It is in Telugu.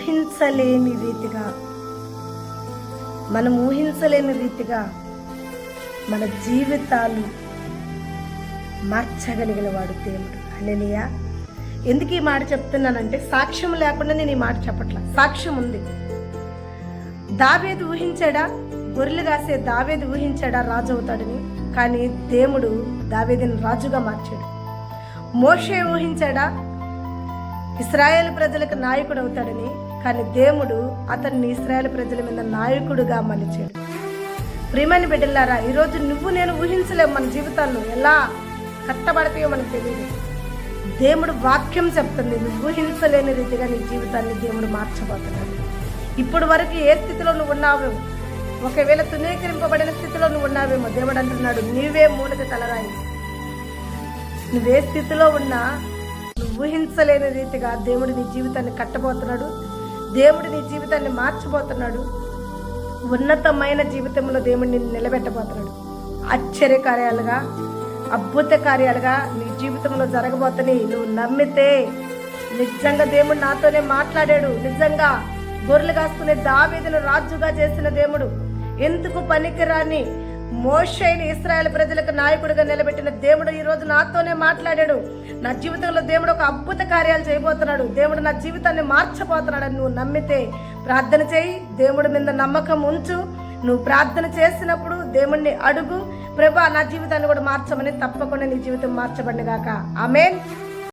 ఊహించలేని రీతిగా మనం ఊహించలేని రీతిగా మన జీవితాలు మార్చగలిగిన వాడు దేవుడు. హల్లెలూయా. ఎందుకు ఈ మాట చెప్తున్నానంటే సాక్ష్యం లేకుండా నేను ఈ మాట చెప్పట్లా. సాక్ష్యం ఉంది. దావేది ఊహించాడా? గొర్రెలు కాసే దావేది ఊహించాడా? రాజు అవుతాడని. కానీ దేవుడు దావేదిని రాజుగా మార్చాడు. మోషే ఊహించాడా? ఇస్రాయేల్ ప్రజలకు నాయకుడు అవుతాడని కానీ దేవుడు అతన్ని ఇస్రాయేల్ ప్రజల మీద నాయకుడుగా మలిచాడు. ప్రియమైన బిడ్డలారా ఈరోజు నువ్వు నేను ఊహించలేము మన జీవితాల్లో ఎలా కట్టబడతాయో మనకు తెలియదు. దేవుడు వాక్యం చెప్తుంది నువ్వు ఊహించలేని రీతిగా నీ జీవితాన్ని దేవుడు మార్చబోతున్నాడు. ఇప్పుడు వరకు ఏ స్థితిలో నువ్వు ఉన్నావు ఒకవేళ తునీకరింపబడిన స్థితిలో నువ్వు ఉన్నావేమో దేవుడు అంటున్నాడు నీవే మూలక తలరాయి నువ్వే స్థితిలో ఉన్నా ఊహించలేని రీతిగా దేవుడు నీ జీవితాన్ని కట్టబోతున్నాడు. దేవుడు నీ జీవితాన్ని మార్చబోతున్నాడు. ఉన్నతమైన జీవితంలో దేవుడిని నిలబెట్టబోతున్నాడు. ఆశ్చర్య కార్యాలుగా అద్భుత కార్యాలుగా నీ జీవితంలో జరగబోతున్నాయి. నువ్వు నమ్మితే నిజంగా దేవుడు నాతోనే మాట్లాడాడు. నిజంగా గొర్రెలు కాసుకునే దావీదును రాజుగా చేసిన దేవుడు. ఎందుకు పనికిరాని మోషైని ఇస్రాయల్ ప్రజలకు నాయకుడిగా నిలబెట్టిన దేవుడు ఈ రోజు నాతోనే మాట్లాడాడు. నా జీవితంలో దేవుడు ఒక అద్భుత కార్యాలు చేయబోతున్నాడు. దేవుడు నా జీవితాన్ని మార్చబోతున్నాడని నువ్వు నమ్మితే ప్రార్థన చేయి. దేవుడి మీద నమ్మకం ఉంచు. నువ్వు ప్రార్థన చేసినప్పుడు దేవుణ్ణి అడుగు. ప్రభా నా జీవితాన్ని కూడా మార్చమని తప్పకుండా నీ జీవితం మార్చబడిగాక ఆమెన్.